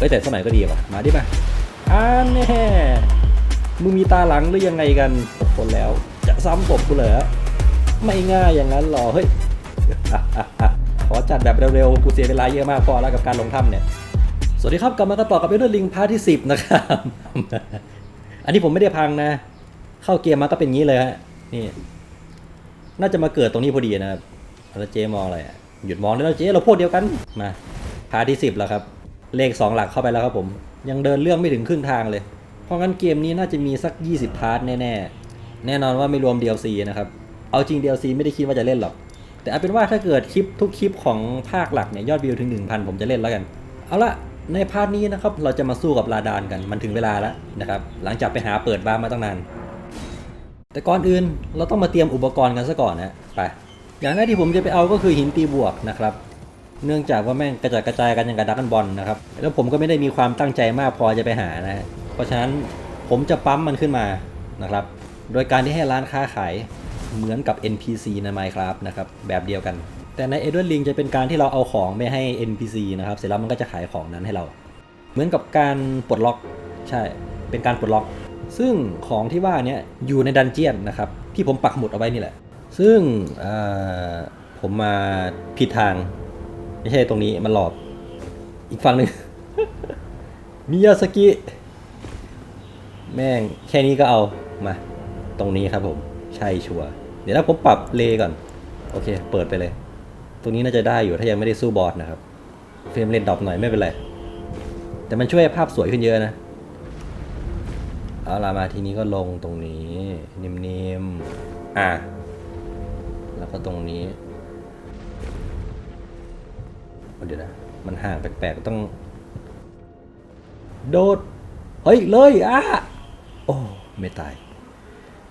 เฮ้ยแต่สมัยก็ดีว่ะมาดิมาอันแน่มึงมีตาหลังหรือยังไงกันคนแล้ว จะซ้ำตบกูเหรอไม่ง่ายอย่างนั้นหรอเฮ้ยขอจัดแบบเร็วๆ กูเสียเวลาเยอะมากพอแล้วกับการลงถ้ำเนี่ย สวัสดีครับกลับมากันต่อกับเอเดอร์ลิงพาร์ทที่ 10 นะครับ อันนี้ผมไม่ได้พังนะ เข้าเกมมาก็เป็นงี้เลยฮะ นี่ น่าจะมาเกิดตรงนี้พอดีนะครับแล้วเจมองอะไรหยุดมองได้แล้วเจเราพวกเดียวกัน มาพาร์ทที่ 10 แล้วครับ เลข 2 หลักเข้าไปแล้วครับผม ยังเดินเรื่องไม่ถึงครึ่งทางเลย เพราะงั้นเกมนี้น่าจะมีสัก 20 พาร์ทแน่ๆ แน่นอนว่าไม่รวม DLC นะครับ เอาจริง DLC ไม่ได้คิดว่าจะเล่นหรอก แต่เอาเป็นว่าถ้าเกิดคลิปทุกคลิปของภาคหลักเนี่ยยอดวิวถึง 1,000 ผมจะเล่นแล้วกัน เอาละในพาร์ทนี้นะครับเราจะมาสู้กับลาดานกันมันถึงเวลาแล้วนะครับหลังจากไปหาเปิดบ้านมาตั้งนาน แต่ก่อนอื่นเราต้องมาเตรียมอุปกรณ์กันซะก่อนนะไปอย่างแรกที่ผมจะไปเอาก็คือหินตีบวกนะครับ เนื่องจากว่าแม่งกระจัดกระจายกันอย่างกระดักกันบอลนะครับ แล้วผมก็ไม่ได้มีความตั้งใจมากพอจะไปหานะ เพราะฉะนั้นผมจะปั๊มมันขึ้นมานะครับ โดยการที่ให้ร้านค้าขายเหมือนกับ NPC ใน Minecraft นะครับแบบเดียวกัน แต่ใน e d w a r d Link จะเป็นการที่เราเอาของไปให้ NPC นะครับ เสร็จแล้วมันก็จะขายของนั้นให้เรา เหมือนกับการปลดล็อกใช่ เป็นการปลดล็อก ซึ่งของที่ว่านี้อยู่ในดันเจียนนะครับที่ผมปักหมุดเอาไว้นี่แหละ ซึ่งผมมาผิดทาง ไม่ใช่ตรงนี้มันหลอก อีกฝั่งหนึ่ง มิยาสกิแม่งแค่นี้ก็เอามา ตรงนี้ครับผม ใช่ชัวร์เดี๋ยวถ้าผมปรับเลก่อน โอเค เปิดไปเลย ตรงนี้น่าจะได้อยู่ถ้ายังไม่ได้สู้บอสนะครับ เฟรมเรทดรอปหน่อยไม่เป็นไร แต่มันช่วยภาพสวยขึ้นเยอะนะ เอาละมาทีนี้ก็ลงตรงนี้ นิ่มๆ อะ แล้วก็ตรงนี้ เดี๋ยวนะ มันห่างแปลกๆต้อง โดด เฮ้ย เลยอะโอ้ ไม่ตาย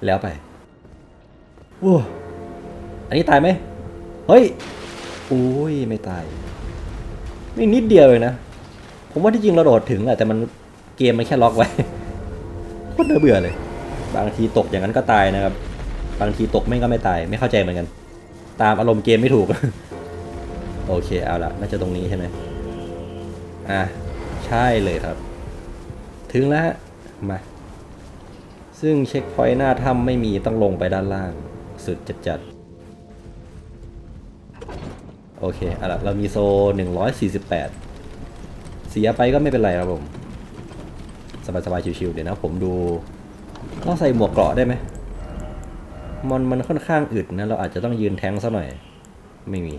แล้วไปโอ้อันนี้ตายไหม เฮ้ยอุ้ย ไม่ตาย นี่นิดเดียวเลยนะ ผมว่าที่จริงเราโดดถึงแหละแต่มันเกมมันแค่ล็อกไว้โคตรน่าเบื่อเลย บางทีตกอย่างนั้นก็ตายนะครับ บางทีตกแม่งก็ไม่ตาย ไม่เข้าใจเหมือนกัน ตามอารมณ์เกมไม่ถูก โอเคเอาละน่าจะตรงนี้ใช่ไหมอะใช่เลยครับ ถึงแล้วมา ซึ่งเช็คพอยต์หน้าถ้ำไม่มีต้องลงไปด้านล่าง สุดจัดจัดๆโอเคเอาละเรามีโซ 148 เสียไปก็ไม่เป็นไรครับผม สบายๆชิวๆเดี๋ยวนะผมดูต้องใส่หมวกเกราะได้ไหมมันมันค่อนข้างอึดนะ เราอาจจะต้องยืนแทงซะหน่อย ไม่มี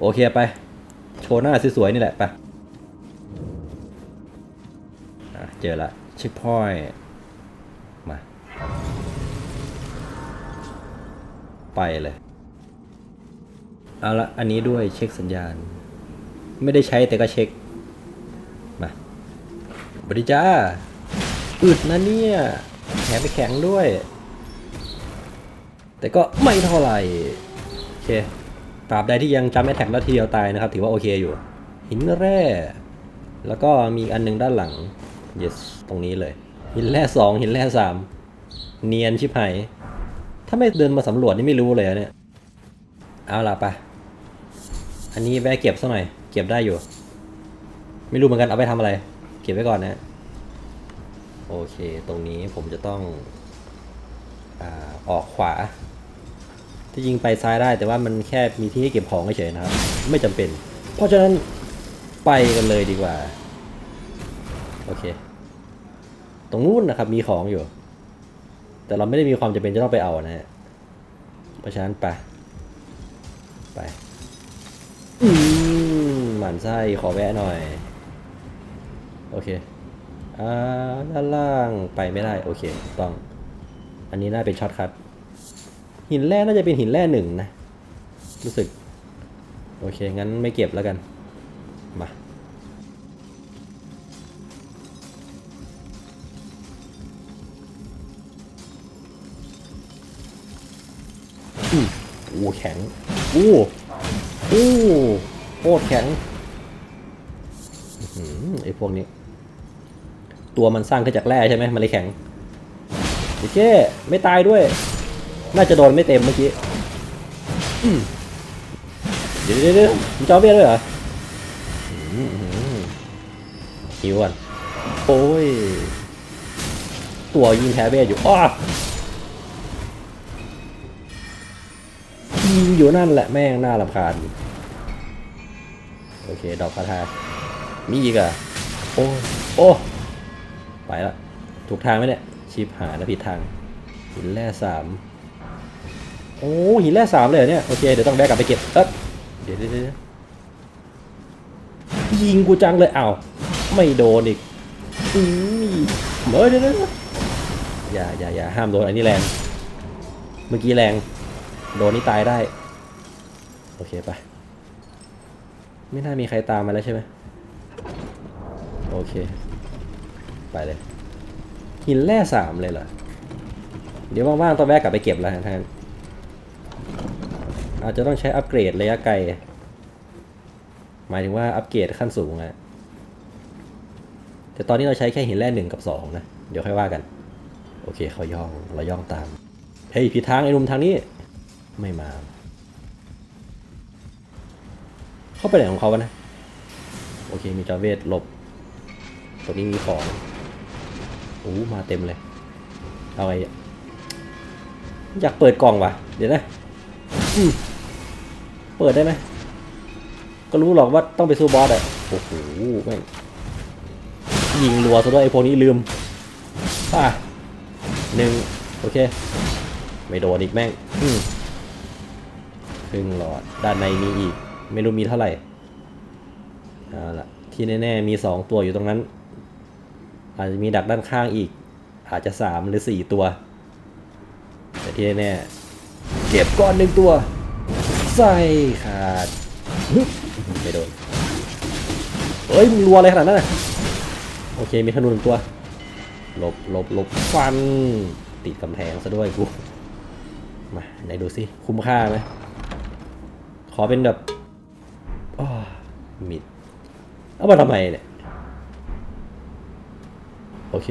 โอเคไป โชว์หน้าสวยๆนี่แหละไปะเจอละชิปพอยมา ไปเลย เอาละอันนี้ด้วยเช็คสัญญาณ ไม่ได้ใช้แต่ก็เช็ค มาบริจ้าอึดนะเนี่ยแถมไปแข็งด้วย แต่ก็ไม่เท่าไหร่ โอเค ราบใดที่ยังจำแอทแท็กแล้วทีเดียวตายนะครับ ถือว่าโอเคอยู่ หินแร่ แล้วก็มีอันหนึงด้านหลัง yes ตรงนี้เลย หินแร่สองหินแร่สามเนียนชิบหายถ้าไม่เดินมาสำรวจนี่ไม่รู้เลยเนี่ย เอาล่ะไปะอันนี้แวะเก็บซะหน่อย เก็บได้อยู่ ไม่รู้เหมือนกันเอาไปทำอะไร เก็บไว้ก่อนนะโอเค ตรงนี้ผมจะต้องอออกขวา ที่จริงไปซ้ายได้แต่ว่ามันแค่มีที่ให้เก็บของเฉยๆนะครับ ไม่จำเป็น เพราะฉะนั้นไปกันเลยดีกว่า โอเค ตรงนู้นนะครับมีของอยู่ แต่เราไม่ได้มีความจำเป็นจะต้องไปเอานะฮะเพราะฉะนั้นไปไปอืหมันไส้ขอแวะหน่อย โอเคอ่าด้านล่างไปไม่ได้ โอเค ต้อง อันนี้น่าเป็นช็อตคัท หินแร่น่าจะเป็นหินแร่หนึ่งนะ รู้สึก โอเค งั้นไม่เก็บแล้วกัน มาอือโอ้แข็ง อู้อู้โคตรแข็งอือหือไอ้พวกนี้ ตัวมันสร้างขึ้นจากแร่ใช่ไหมมันเลยแข็งโอเค ไม่ตายด้วย น่าจะโดนไม่เต็มเมื่อกี้อืมเดี๋ยวเดี๋ยวเดี๋ยวมีจอเบี้ยด้วยเหรออืมอืมหิวก่อนโอ้ย ตัวยิงแพ้เวทอยู่อ้อยิงอยู่นั่นแหละแม่งน่ารำคาญโอเค ดอกคาถามีอีกอะโอ้โอ้ไปละถูกทางไหมเนี่ยชิปหายแล้วผิดทางหินแร่สามโอ้หินแร่สามเลยเหรอเนี่ยโอเคเดี๋ยวต้องแบกกลับไปเก็บเอ๊ะเดี๋ยวเดี๋ยวเดี๋ยวยิงกูจังเลยอ้าวไม่โดนอีกอืมเมื่อเดี๋ยวเดี๋ยวอย่าอย่าอย่าห้ามโดนอันนี้แรง เมื่อกี้แรง โดนนี่ตายได้ โอเคไปไม่น่ามีใครตามมาแล้วใช่ไหมโอเค ไปเลย หินแร่สามเลยเหรอเดี๋ยวว่างๆต้องแวะกลับไปเก็บแล้วทาน อาจจะต้องใช้อัปเกรดระยะไกล หมายถึงว่าอัปเกรดขั้นสูงอะแต่ตอนนี้เราใช้แค่หินแร่หนึ่งกับสองนะ เดี๋ยวค่อยว่ากัน โอเคเขาย่องเราย่องตาม เฮ้ยผิดทางไอ้หนุ่มทางนี้ ไม่มา เข้าไปไหนของเขาวะนะ โอเคมีจอเวทหลบ ตรงนี้มีของโอ้มาเต็มเลย เอาไงอะอยากเปิดกล่องวะเดี๋ยวนะอื เปิดได้ไหมก็รู้หรอกว่าต้องไปสู้บอสอะโอ้โหแม่งยิงรัวซะด้วยไอ้พวกนี้ลืมป่ะหนึ่งโอเค ไม่โดนอีกแม่งอืมครึ่งหลอดด้านในมีอีก ไม่รู้มีเท่าไหร่เอาละที่แน่ๆมีสองตัวอยู่ตรงนั้น อาจจะมีดักด้านข้างอีก อาจจะสามหรือสี่ตัว แต่ที่แน่ๆเก็บก้อนหนึ่งตัว ใส่ขาดไม่โดนเอ้ยมึงรัวอะไรขนาดนั้นน่ะโอเคมีธนูหนึ่งตัวหลบหลบหลบฟัน ติดกำแพงซะด้วยกูมาไหนดูสิคุ้มค่าไหมขอเป็นแบบอ้อมิดเอามาทำไมเนี่ยโอเค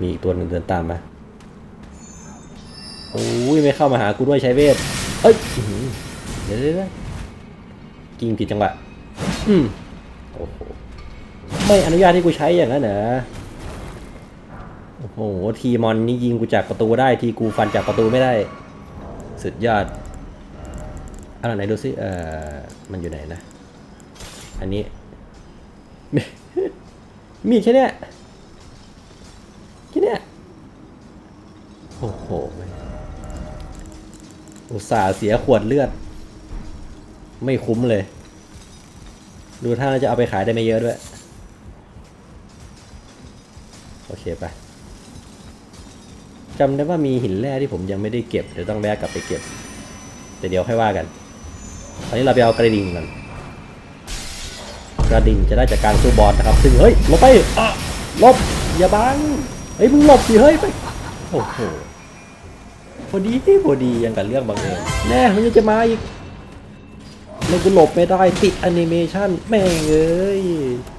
มีอีกตัวหนึ่งเดินตามมาโอ้ยไม่เข้ามาหากูด้วยใช้เวทเอ้ย เดี๋ยวเดี๋ยวเดี๋ยวกิงผิดจังหวะ อืม โอ้โห ไม่อนุญาตให้กูใช้อย่างนั้นเหรอ โอ้โห ทีมอนนี่ยิงกูจากประตูได้ ทีกูฟันจากประตูไม่ได้ สุดยอดอันไหนดูสิเอ่อ มันอยู่ไหนนะ อันนี้ มีแค่เนี้ยแค่เนี้ยโอ้โห อุตส่าห์เสียขวดเลือด ไม่คุ้มเลย ดูท่าจะเอาไปขายได้ไม่เยอะด้วย โอเคไปจำได้ว่ามีหินแร่ที่ผมยังไม่ได้เก็บ เดี๋ยวต้องแวะกลับไปเก็บ แต่เดี๋ยวค่อยว่ากัน ตอนนี้เราไปเอากระดิ่งกัน กระดิ่งจะได้จากการสู้บอสนะครับ ซึ่งเฮ้ยลบไปอะลบอย่าบังเฮ้ยมึงหลบสิเฮ้ยไปโอ้โหพอดีที่พอดียังกับเรื่องบังเอิญแน่มันยังจะมาอีก แล้วกูหลบไม่ได้ติดแอนิเมชันแม่งเอ้ย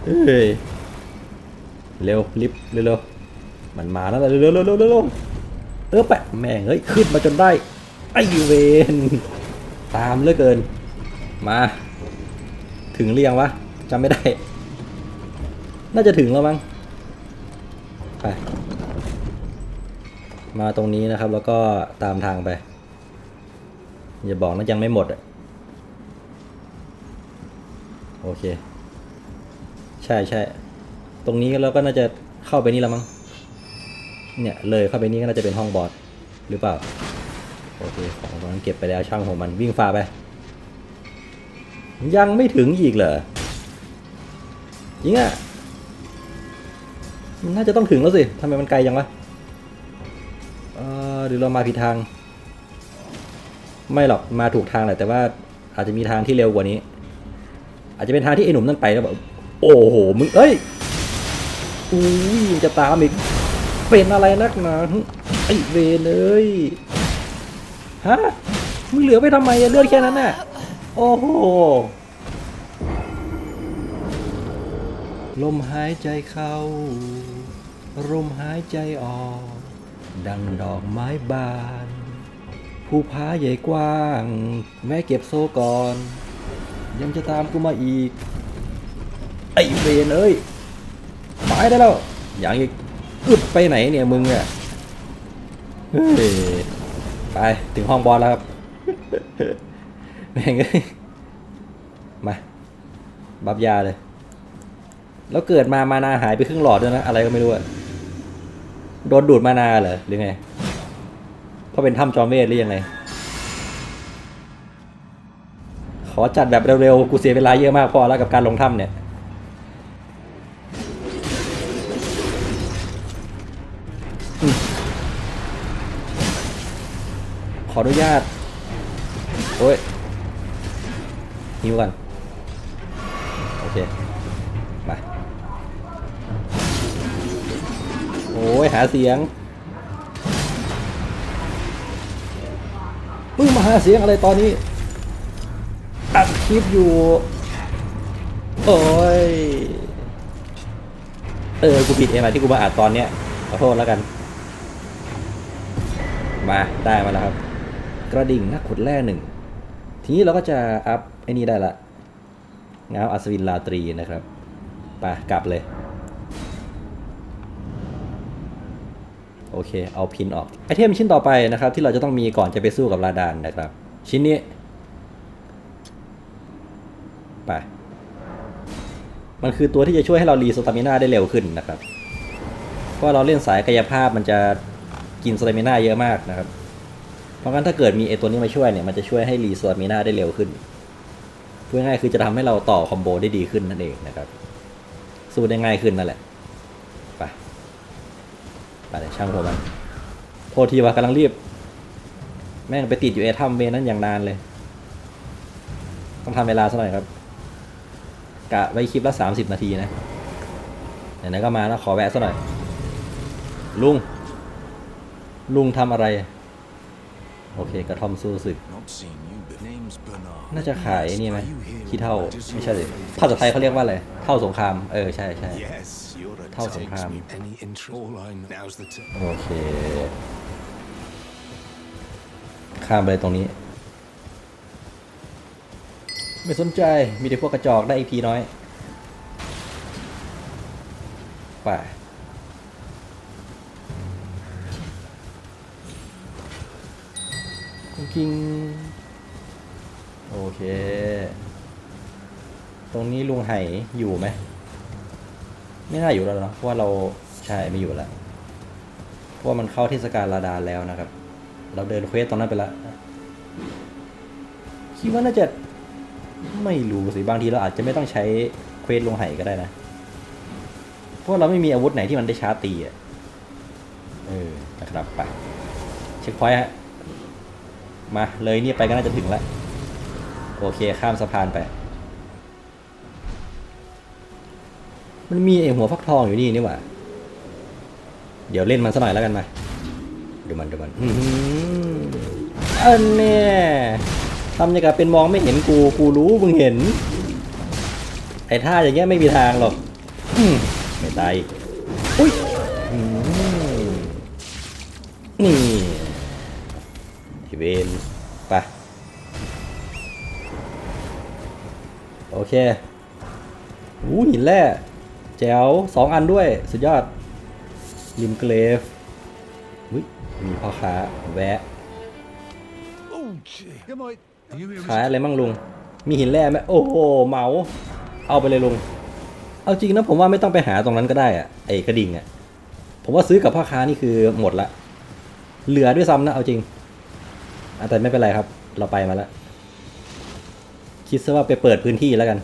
เฮ้ยเร็วลิฟเร็วๆมันมาแล้วเร็วเร็วเร็วเร็วเร็วเออแปะแม่งเฮ้ยขึ้นมาจนได้ไอเวนตามเหลือเกิน มา ถึงเรียงวะจำไม่ได้ น่าจะถึงแล้วมั้งไปมาตรงนี้นะครับแล้วก็ตามทางไป อย่าบอกนะยังไม่หมดอะ โอเค ใช่ใช่ตรงนี้เราก็น่าจะเข้าไปนี่แล้วมั้งเนี่ยเลยเข้าไปนี่ก็น่าจะเป็นห้องบอสหรือเปล่าโอเคของตรงนั้นเก็บไปแล้วช่างของมันวิ่งฟ้าไป ยังไม่ถึงอีกเหรอจริงอะมันน่าจะต้องถึงแล้วสิทำไมมันไกลจังวะเออหรือเรามาผิดทาง ไม่หรอกมาถูกทางแหละแต่ว่าอาจจะมีทางที่เร็วกว่านี้ อาจจะเป็นทางที่ไอ้หนุ่มนั่นไปแล้วแบบโอ้โหมึงเอ้ยอุ้ยยังจะตามอีกเป็นอะไรนักหนาไอ้เวนเอ้ยฮะมึงเหลือไปทำไมเลือดแค่นั้นน่ะโอ้โหลมหายใจเข้าลมหายใจออก ดังดอกไม้บาน ผู้พาใหญ่กว้าง แม่เก็บโซ่ก่อน ยังจะตามกูมาอีก ไอเวนเอ้ยไปได้แล้วอย่างอีกอึดไปไหนเนี่ยมึงอะเฮ้ยไปถึงห้องบอสแล้วครับแม่งเมาบับยาเลย แล้วเกิดมามานาหายไปครึ่งหลอดด้วยนะ อะไรก็ไม่รู้อะโดนดูดมานาเหรอหรือไงเพราะเป็นถ้ำจอมเวทหรือยังไง ขอจัดแบบเร็วๆ กูเสียเวลาเยอะมากพอแล้วกับการลงถ้ำเนี่ย ขออนุญาต โอ้ยหิวกัน โอเค มา โอ้ย หาเสียงมึงมาหาเสียงอะไรตอนนี้ คลิปอยู่ โอ้ย เออ กูผิดเองแหละที่กูมาอัดตอนเนี้ย ขอโทษแล้วกัน มาได้มาแล้วครับ กระดิ่งนักขุดแร่หนึ่ง ทีนี้เราก็จะอัพไอ้นี่ได้ละงาวอัศวินลาตรีนะครับไปกลับเลย โอเค เอาพินออก ไอเทมชิ้นต่อไปนะครับ ที่เราจะต้องมีก่อนจะไปสู้กับลาดานนะครับ ชิ้นนี้ ไป มันคือตัวที่จะช่วยให้เรารีสตามิน่าได้เร็วขึ้นนะครับ เพราะเราเล่นสายกายภาพมันจะกินสตามิน่าเยอะมากนะครับ เพราะงั้นถ้าเกิดมีไอตัวนี้มาช่วยเนี่ยมันจะช่วยให้รีสตามิน่าได้เร็วขึ้นพูดง่ายคือจะทำให้เราต่อคอมโบได้ดีขึ้นนั่นเองนะครับ สู้ได้ง่ายขึ้นนั่นแหละไปไปเลยช่างหัวมันโทษทีว่ากำลังรีบ แม่งไปติดอยู่ไอ้ถ้ำเวนั้นอย่างนานเลย ต้องทำเวลาสักหน่อยครับ กะไว้คลิปละสามสิบนาทีนะไหนๆก็มาแล้วขอแวะสักหน่อย ลุง ลุงทำอะไร โอเคกระท่อมสู้ศึก น่าจะขายนี่ไหม Are you here ขี้เท่าไม่ใช่เลยภาษาไทยเขาเรียกว่าอะไรเท่าสงคราม เออ ใช่ใช่ Yes, you're a Thao takes Song Kham. me any interest. All I know now's the time. โอเคข้ามไปเลยตรงนี้ ไม่สนใจ มีแต่พวกกระจอกได้อีพีน้อย ไปกุ้งกิ้ง โอเค ตรงนี้ลุงไห่อยู่ไหม ไม่น่าอยู่แล้วเนาะ เพราะว่าเราใช่ไม่อยู่แล้ว เพราะว่ามันเข้าเทศกาลลาดาแล้วนะครับ เราเดินเควสตรงนั้นไปแล้วคิดว่าน่าจะ ไม่รู้สิบางทีเราอาจจะไม่ต้องใช้เควสลงไห่ก็ได้นะ เพราะเราไม่มีอาวุธไหนที่มันได้ชาตีอะ เออ นะครับไป เช็คพอยต์ฮะ มาเลยนี่ไปก็น่าจะถึงแล้ว โอเคข้ามสะพานไป มันมีไอหัวฟักทองอยู่นี่นี่หว่า เดี๋ยวเล่นมันสักหน่อยแล้วกันมาดูมันดูมันอืมอันเนี่ย ทำย่างกับเป็นมองไม่เห็นกู กูรู้มึงเห็น ไอ้ท่าอย่างเงี้ยไม่มีทางหรอกไม่ตายอุ้ยนี่ทีเวนไปโอเคอู้หินแร่แจ๋วสองอันด้วย สุดยอดริมเกรฟอุ๊ยมีพ่อค้าแวะ ขายอะไรมั่งลุง มีหินแร่ไหมโอ้โหเมาเอาไปเลยลุง เอาจริงนะผมว่าไม่ต้องไปหาตรงนั้นก็ได้อะไอ้กระดิ่งอะผมว่าซื้อกับพ่อค้านี่คือหมดละ เหลือด้วยซ้ำนะเอาจริงอะแต่ไม่เป็นไรครับ เราไปมาแล้ว คิดซะว่าไปเปิดพื้นที่แล้วกัน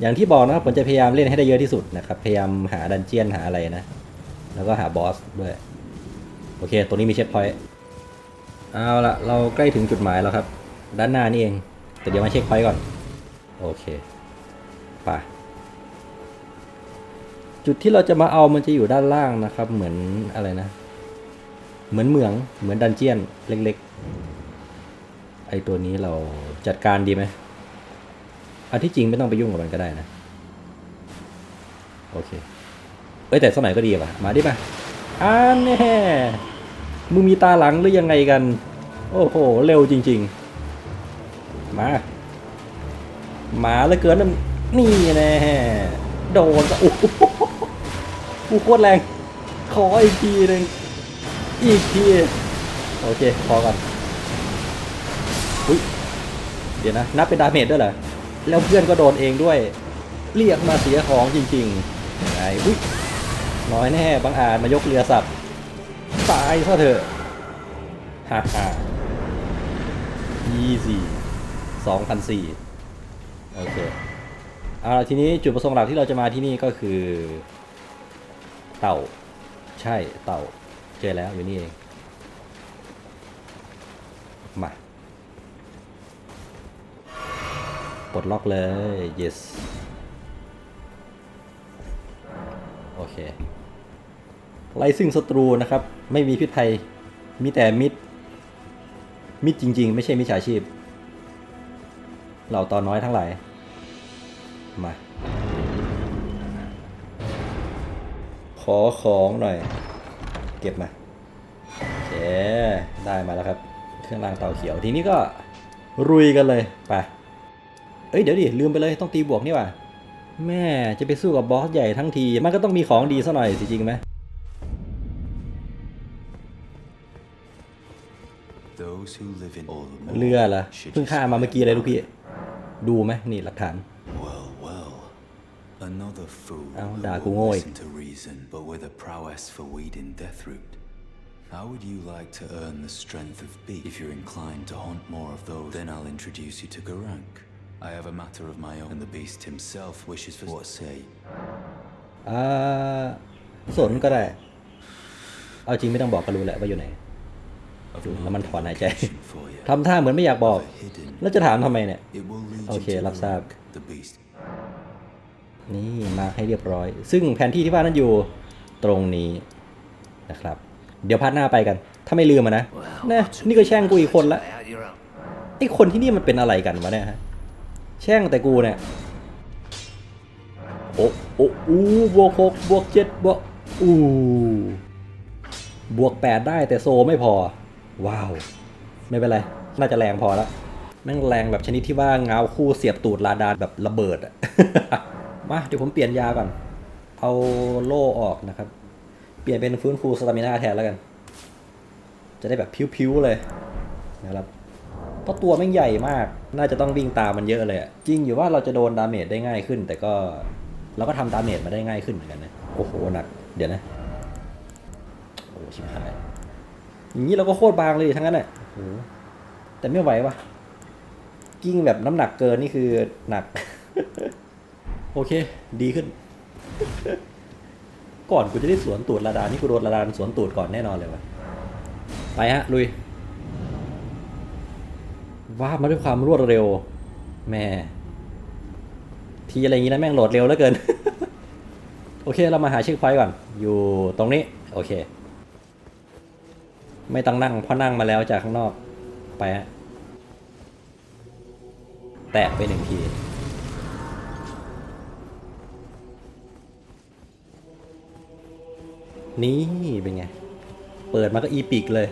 อย่างที่บอกนะครับผมจะพยายามเล่นให้ได้เยอะที่สุดนะครับ พยายามหาดันเจียนหาอะไรนะ แล้วก็หาบอสด้วย โอเคตรงนี้มีเช็คพอยต์ เอาละเราใกล้ถึงจุดหมายแล้วครับ ด้านหน้านี่เอง แต่เดี๋ยวมาเช็คพอยต์ก่อน โอเคไปจุดที่เราจะมาเอามันจะอยู่ด้านล่างนะครับ เหมือนอะไรนะ เหมือนเหมืองเหมือนดันเจียนเล็กๆ ไอตัวนี้เราจัดการดีไหมอันที่จริงไม่ต้องไปยุ่งกับมันก็ได้นะ โอเค เอ้ยแต่สมัยก็ดีป่ะ มาดิป่ะอ่าแน่มึงมีตาหลังหรือยังไงกัน โอ้โห เร็วจริง ๆ มาหมาแล้วเกินนี่แน่โดนก็โอ้โหกูโคตรแรง ขออีกทีหนึ่งอีกที โอเค พอก่อนอุ้ยเดี๋ยวนะ นับเป็นดาเมจด้วยเหรอ แล้วเพื่อนก็โดนเองด้วย เรียกมาเสียของจริงๆไอ้อุ้ยน้อยแน่บางอาจมายกเรือสับ ตายซะเถอะฮ่าฮ่า easy 2,004โอเคเอาทีนี้จุดประสงค์หลักที่เราจะมาที่นี่ก็คือ เต่า ใช่เต่า เจอแล้วอยู่นี่เอง มาปลดล็อกเลย yes โอเคไล่ซึ่งศัตรูนะครับ ไม่มีพิษภัย มีแต่มิดมิดจริง ๆ ไม่ใช่มิจฉาชีพ เราตอนน้อยทั้งหลาย มา ขอของหน่อย เก็บมาโอเคได้มาแล้วครับ เครื่องรางเต่าเขียวทีนี้ก็รุยกันเลยไปเอ้ยเดี๋ยวดิลืมไปเลยต้องตีบวกนี่ว่าแม่จะไปสู้กับบอสใหญ่ทั้งที มันก็ต้องมีของดีซะหน่อยสิจริงไหม เรือ more เหรอ should เพิ่ง just ฆ่ามาเมื่อกี้เลยลูกพี่ ดูไหมนี่หลักฐาน Well, well. Another fool Áo who đà won't của ngôi. listen to reason, but with a prowess for weeding Deathroot. How would you like to earn the strength of beak? If you're inclined to haunt more of those, then I'll introduce you to Garank. I have a matter of my own, and the beast himself wishes for what say. อ่าสนก็ได้ เอาจริงไม่ต้องบอกก็รู้แหละว่าอยู่ไหน Of ดู แล้วมันถอนหายใจ location for you. ทำท่าเหมือนไม่อยากบอก Hidden. แล้วจะถามทำไมเนี่ย It will lead Okay, you to รับทราบ Garank, the beast. นี่มาให้เรียบร้อย ซึ่งแผนที่ที่ว่านั้นอยู่ตรงนี้นะครับ เดี๋ยวพัดหน้าไปกัน ถ้าไม่ลืมอะนะนะนี่ก็แช่งกูอีกคนละไอ้คนที่นี่มันเป็นอะไรกันวะเนี่ยฮะ แช่งแต่กูเนี่ยโอ้โอ้อู้บวกหกบวกเจ็ดบวกอู้บวกแปดได้แต่โซไม่พอ ว้าว ไม่เป็นไร น่าจะแรงพอแล้วแม่งแรงแบบชนิดที่ว่าเงาคู่เสียบตูดลาดานแบบระเบิดอะมาเดี๋ยวผมเปลี่ยนยาก่อน เอาโล่ออกนะครับ เปลี่ยนเป็นฟื้นฟูสตามินาแทนแล้วกัน จะได้แบบพิ้วๆเลยนะครับเพราะตัวแม่งใหญ่มาก น่าจะต้องวิ่งตามมันเยอะเลยอะจริงอยู่ว่าเราจะโดนดาเมจได้ง่ายขึ้น แต่ก็เราก็ทำดาเมจมาได้ง่ายขึ้นเหมือนกันนะ โอ้โหหนัก เดี๋ยวนะ โอ้ชิบหาย อย่างนี้เราก็โคตรบางเลยทั้งนั้นแหละโอ้โหแต่ไม่ไหววะกิ้งแบบน้ำหนักเกินนี่คือหนัก โอเค ดีขึ้น ก่อนกูจะได้สวนตูดระดานนี่กูโดนระดานสวนตูดก่อนแน่นอนเลยวะไปฮะ ลุยว่าบมาด้วยความรวดเร็ว แม่ ทีอะไรอย่างนี้นะแม่งโหลดเร็วเหลือเกิน โอเคเรามาหาเช็คพอยต์ก่อน อยู่ตรงนี้ โอเค ไม่ต้องนั่งเพราะนั่งมาแล้วจากข้างนอกไปฮะแตะไปหนึ่งทีนี่เป็นไง เปิดมาก็อีปิกเลย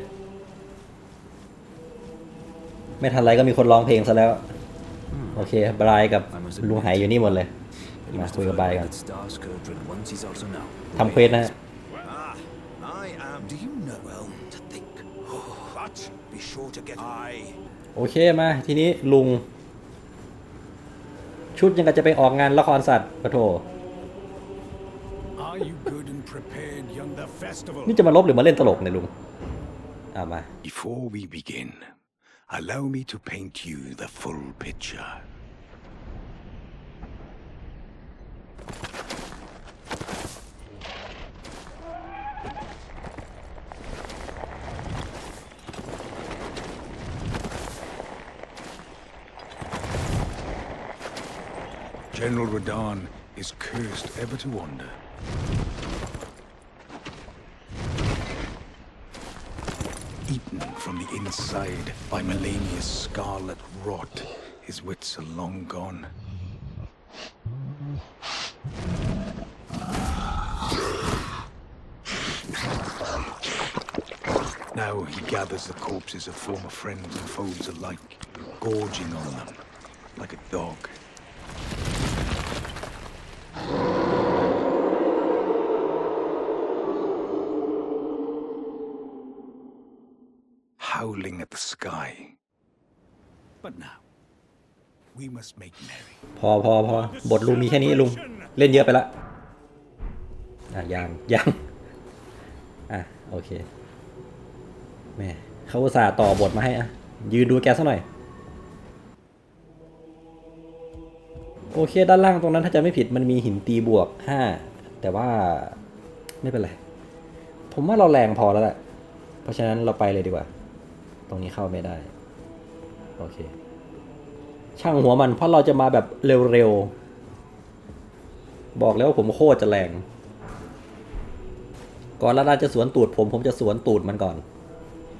ไม่ทันไรก็มีคนร้องเพลงซะแล้ว โอเคบรายกับลุงไหอยู่นี่หมดเลย He มา must คุย have กับบราย heard กัน that Starscourge once he's also now. ทำเควสนะ โอเคมาทีนี้ลุง ชุดยังกับจะไปออกงานละครสัตว์ปะโถ Are you good and prepared, young? The festival. นี่จะมาลบหรือมาเล่นตลกเนี่ยลุงอ่ามา Before we begin, allow me to paint you the full picture. General Radon is cursed ever to wander. eaten from the inside by Melania's scarlet rot. His wits are long gone. Now he gathers the corpses of former friends and foes alike, gorging on them like a dog. howling at the sky. But now, we must make merry. พอพอพอบทลุงมีแค่นี้ลุง เล่นเยอะไปละอะยังยังอะโอเคแม่เขาอุตส่าห์ต่อบทมาให้อะยืนดูแกซะหน่อย โอเค ด้านล่างตรงนั้นถ้าจะไม่ผิดมันมีหินตีบวกห้าแต่ว่าไม่เป็นไร ผมว่าเราแรงพอแล้วแหละ เพราะฉะนั้นเราไปเลยดีกว่า ตรงนี้เข้าไม่ได้ โอเค ช่างหัวมันเพราะเราจะมาแบบเร็วๆ บอกแล้วว่าผมโคตรจะแรง ก่อนลาดาจะสวนตูดผม ผมจะสวนตูดมันก่อน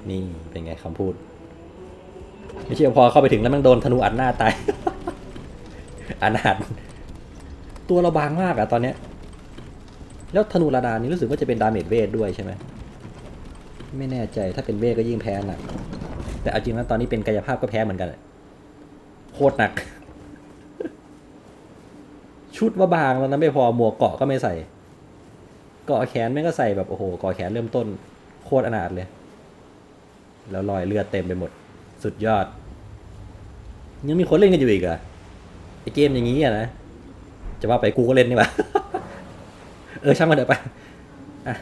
นี่เป็นไงคำพูด ไม่เชื่อพอเข้าไปถึงแล้วมันโดนธนูอัดหน้าตาย อนาถตัวเราบางมากอะตอนเนี้ย แล้วธนูลาดานี่รู้สึกว่าจะเป็นดาเมจเวทด้วยใช่ไหม ไม่แน่ใจถ้าเป็นเวทก็ยิ่งแพ้หนัก แต่เอาจริงแล้วตอนนี้เป็นกายภาพก็แพ้เหมือนกันโคตรหนัก ชุดว่าบางแล้วนะไม่พอหมวกเกาะก็ไม่ใส่เกาะแขนแม่งก็ใส่แบบโอ้โหเกาะแขนเริ่มต้น โคตรอนาถเลย แล้วรอยเลือดเต็มไปหมด สุดยอด ยังมีคนเล่นกันอยู่อีกอะ ไอเกมอย่างนี้อะนะ จะว่าไปกูก็เล่นนี่หว่าเออช่างมันเถอะไปอะ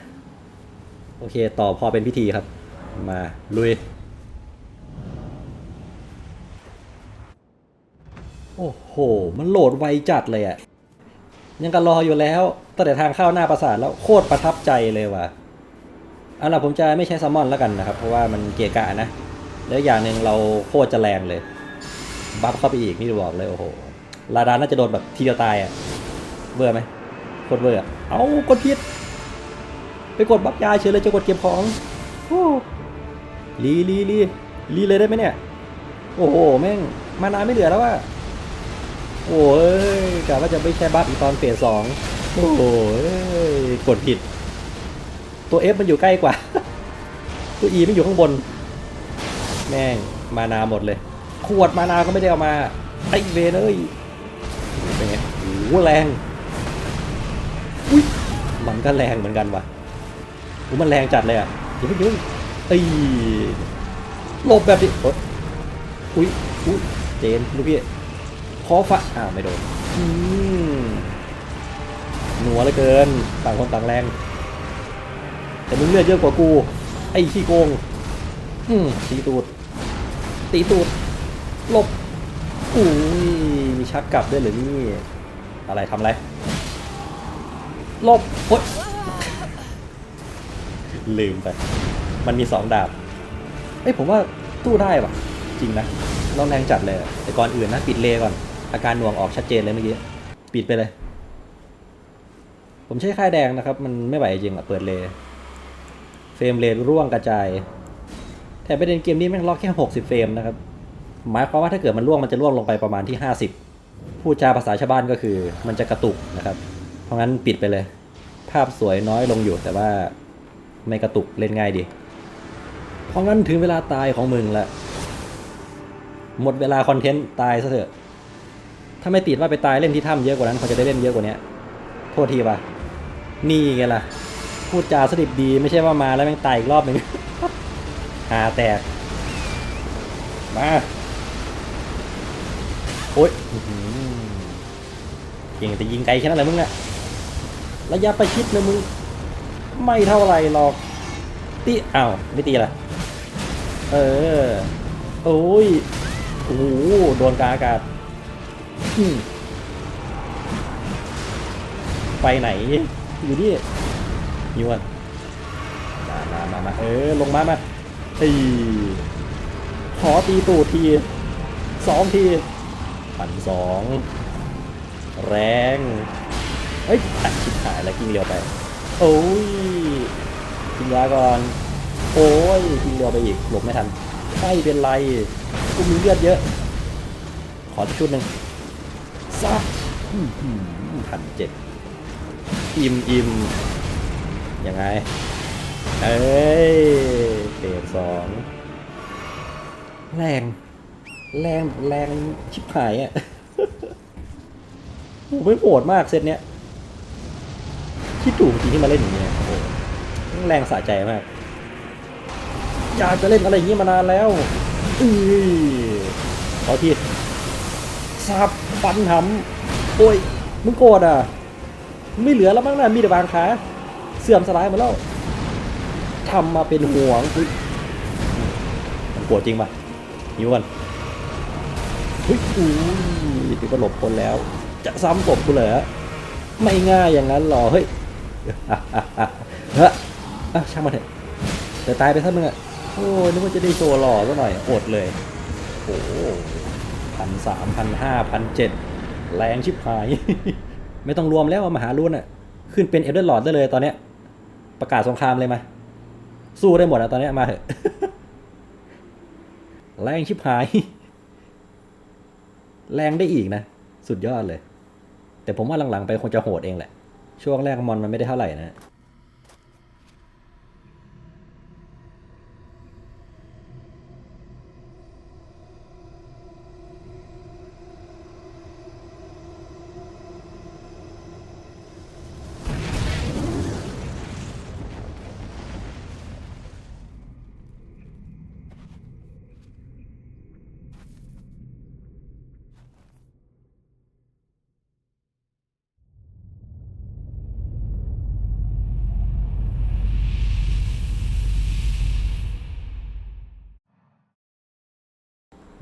โอเค ต่อพอเป็นพิธีครับ มาลุย โอ้โห มันโหลดไวจัดเลยอะยังกันรออยู่แล้วตั้งแต่ทางเข้าหน้าปราสาทแล้วโคตรประทับใจเลยว่ะเอาล่ะผมจะไม่ใช้ซัมมอนแล้วกันนะครับ เพราะว่ามันเกะกะนะ แล้วอย่างหนึ่งเราโคตรจะแรงเลย บัฟเข้าไปอีกนี่บอกเลยโอ้โห ลาดาน่าจะโดนแบบทีเดียวตายอะเวอร์ไหมโคตรเวอร์อเอากดผิดไปกดบัฟยาเฉยเลยจะกดเก็บของโอ้ลีลีลีลีเลยได้ไหมเนี่ย โอ้โหแม่งมานานไม่เหลือแล้วว่ะโอ้ยกะว่าจะไม่ใช่บัฟอีกตอนเฟสสองโอ้โหกดผิด ตัว F มันอยู่ใกล้กว่า ตัว E ไม่อยู่ข้างบน แม่งมานาหมดเลย ขวดมานาก็ไม่ได้เอามาไอเวนเอ้ย แรง อุ้ยมันก็แรงเหมือนกันว่ะอุ้มันแรงจัดเลยอะอย่าเพิ่งย่าเพิ่งตีหลบแบบนี้โอ๊ยอุ้ยอุ้ยเจนลูกพี่ขอฟะอ้าวไม่โดนอืมหนัวเหลือเกิน ต่างคนต่างแรง แต่มึงเลือดเยอะกว่ากู ไอ้ขี้โกงอืมตีตูด ตีตูดหลบอุ้ยมีชักกลับด้วยเหรือนี่ อะไรทำอะไรลบโอ๊ยลืมไป มันมีสองดาบ เอ้ยผมว่าตู้ได้ว่ะ จริงนะเราแรงจัดเลย แต่ก่อนอื่นนะปิดเลก่อน อาการหน่วงออกชัดเจนเลยเมื่อกี้ ปิดไปเลย ผมใช้ค่ายแดงนะครับ มันไม่ไหวจริงอะเปิดเล เฟรมเรทร่วงกระจาย แต่ประเด็นเกมนี้แม่งล็อกแค่ 60 เฟรมนะครับ หมายความว่าถ้าเกิดมันร่วงมันจะร่วงลงไปประมาณที่ 50 พูดจาภาษาชาวบ้านก็คือ มันจะกระตุกนะครับ เพราะงั้นปิดไปเลย ภาพสวยน้อยลงอยู่แต่ว่าไม่กระตุกเล่นง่ายดี เพราะงั้นถึงเวลาตายของมึงละหมดเวลาคอนเทนต์ตายซะเถอะ ถ้าไม่ติดว่าไปตายเล่นที่ถ้ำเยอะกว่านั้นเขาจะได้เล่นเยอะกว่านี้โทษทีว่ะ นี่ไงล่ะ พูดจาสดิบดีไม่ใช่ว่ามาแล้วแม่งตายอีกรอบหนึ่งหาแตก มา เก่งแต่ยิงไกลแค่นั้นแหละมึงอะระยะประชิดนะมึง ไม่เท่าไหรหรอก ตีอ้าวไม่ตีละเออ โอ้ยโอ้โหโดนกาอากาศไปไหน อยู่นี่ยิวนมามามามาเออ ลงมามาตีขอตีตูดทีสองทีพันสอง แรงเอ้ยตัดชิบหายแล้วกิ้งเร็วไป โอ้ยกินยาก่อน โอ้ยกินเร็วไปอีกหลบไม่ทันไม่เป็นไรกูมีเลือดเยอะ ขอชุดหนึ่งซับพันเจ็ดอิ่มอิ่มยังไง เอ้ยเฟสสองแรง แรง แรง ชิบหายอะ โอ้ไม่โหดมากเซตเนี้ยคิดถูกจริงที่มาเล่นอย่างเงี้ยโอ้โหแรงสะใจมาก อยากจะเล่นอะไรอย่างนี้มานานแล้วอือขอทีสับฟันหำโอ้ยมึงโกรธอะไม่เหลือแล้วมั้งนะมีแต่บางขาเสื่อมสลายหมดแล้วทำมาเป็นห่วงมันโกรธจริงปะหิวกันเฮ้ยอุ้ยนี่ก็หลบคนแล้ว จะซ้ำตบกูเหรอไม่ง่ายอย่างนั้นหรอเฮ้ยอะอะอะเฮ้ยช่างมันเถอะแต่ตายไปซะมึงอะโอ้ยนึกว่าจะได้โชว์หล่อซะหน่อยอดเลยโอ้พันสามพันห้าพันเจ็ดแรงชิบหาย ไม่ต้องรวมแล้วมหาลุ่นอะ ขึ้นเป็นเอเดอร์ลอดได้เลยตอนเนี้ย ประกาศสงครามเลยมา สู้ได้หมดอะตอนเนี้ยมาเถอะแรงชิบหาย แรงได้อีกนะ สุดยอดเลย แต่ผมว่าหลังๆไปคงจะโหดเองแหละ ช่วงแรกมอนมันไม่ได้เท่าไหร่นะ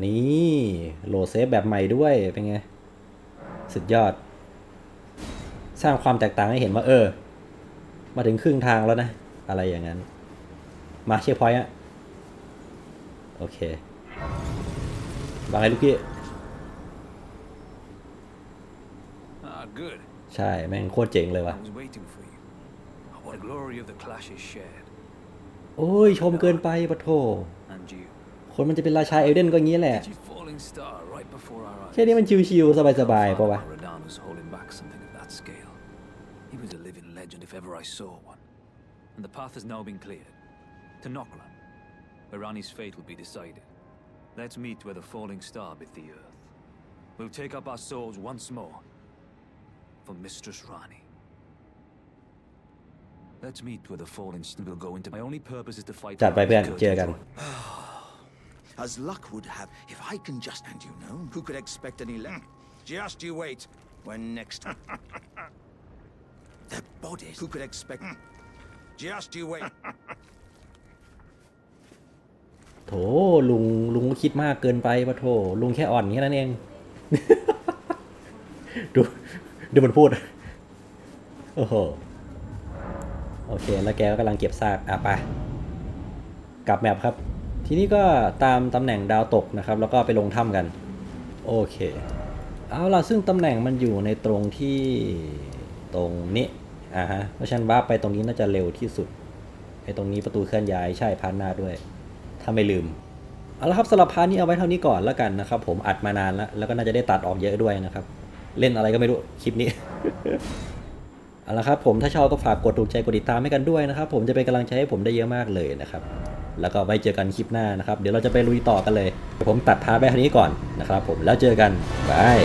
นี่โหลดเซฟแบบใหม่ด้วย เป็นไง สุดยอด สร้างความแตกต่างให้เห็นว่า เออ มาถึงครึ่งทางแล้วนะ อะไรอย่างนั้น มาเช็คพอยต์อะโอเคบางไงลูกพี่ Ah, good. ใช่ แม่งโคตรเจ๋งเลยว่ะ I was waiting for you. What the glory of the clash is shared. โอ้ย ชมเกินไปปะโถ And you. คนมันจะเป็นราชาเอลเดนก็งี้แหละ Did you falling star right before our eyes? แค่นี้มันชิวๆสบายๆปะวะ Father Radan was holding back something of that scale. He was a living legend if ever I saw one. And the path has now been cleared. To Noklan, where Rani's fate will be decided. Let's meet where the falling star bit the earth. We'll take up our swords once more. For Mistress Rani. Let's meet where the falling star will go into. My only purpose is to fight. จัดไปเพื่อน Rani's เจอกัน As luck would have, if I can just and you know, who could expect any luck? Just you wait. When next the bodies. Who could expect? Just you wait. โถลุงลุงก็คิดมากเกินไปปะโถลุงแค่อ่อนแค่นั้นเอง ดูดูมันพูด โอ้โห โอเค แล้วแกก็กำลังเก็บซาก อะไป กลับแมปครับ ทีนี้ก็ตามตำแหน่งดาวตกนะครับ แล้วก็ไปลงถ้ำกัน โอเค เอาล่ะซึ่งตำแหน่งมันอยู่ในตรงที่ตรงนี้อ่าฮะเพราะฉะนันว่าไปตรงนี้น่าจะเร็วที่สุดไอ้ตรงนี้ประตูเคลื่อนย้ายใช่พานหน้าด้วย ถ้าไม่ลืมเอาละครับสำหรับพาร์ทนี้เอาไว้เท่านี้ก่อนแล้วกันนะครับ ผมอัดมานานแล้วแล้วก็น่าจะได้ตัดออกเยอะด้วยนะครับ เล่นอะไรก็ไม่รู้คลิปนี้เอาละครับผมถ้าชอบก็ฝากกดถูกใจกดติดตามให้กันด้วยนะครับ ผมจะเป็นกำลังใจให้ผมได้เยอะมากเลยนะครับ แล้วก็ไว้เจอกันคลิปหน้านะครับ เดี๋ยวเราจะไปลุยต่อกันเลยผมตัดพาไปเท่านี้ก่อนนะครับ ผมแล้วเจอกันบาย